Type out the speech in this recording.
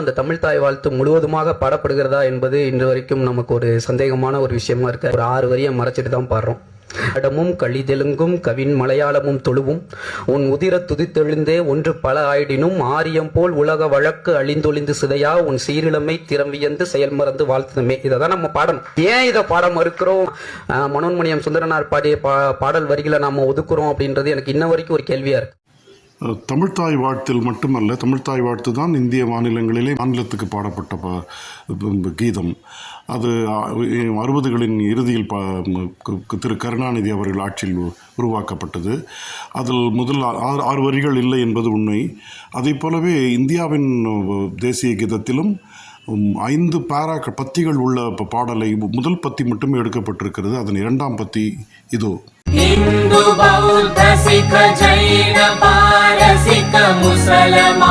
அந்த தமிழ் தாய் வாழ்த்து முழுவதுமாக பாடப்படுகிறதா என்பது இன்று வரைக்கும் நமக்கு ஒரு சந்தேகமான ஒரு விஷயமா இருக்கு. ஒரு ஆறு வரியை மறைச்சிட்டு தான் பாடுறோம். இடமும் கழிதெலுங்கும் கவின் மலையாளமும் தொழுவும். உன் உதிர துதித்தெழுந்தே ஒன்று பல ஆயிடினும் ஆரியம் போல் உலக வழக்கு அழிந்தொழிந்து சிதையா உன் சீரிழமை திறம்பியந்து செயல் மறந்து வாழ்த்துமே இதை தான் நம்ம பாடணும். ஏன் இதை பாட மறுக்கிறோம்? மனோன்மணியம் சுந்தரனார் பாடிய பா பாடல் வரிகளை நாம ஒதுக்குறோம் அப்படின்றது எனக்கு இன்ன வரைக்கும் ஒரு கேள்வியா இருக்கு. தமிழ்த்தாய் வாழ்த்தில் மட்டுமல்ல தமிழ்த்தாய் வாழ்த்து தான் இந்திய மாநிலங்களிலே மாநிலத்துக்கு பாடப்பட்ட ப- கீதம். அது அறுபதுகளின் இறுதியில் ப கு- திரு கருணாநிதி அவர்கள் ஆட்சியில் உருவாக்கப்பட்டது. அதில் முதல் ஆறு ஆறு வரிகள் இல்லை என்பது உண்மை. அதைப் போலவே இந்தியாவின் தேசிய கீதத்திலும் ஐந்து பாரா பத்திகள் உள்ள பாடலை முதல் பத்தி மட்டுமே எடுக்கப்பட்டிருக்கிறது. அதன் இரண்டாம் பத்தி இதோ. Jerusalem,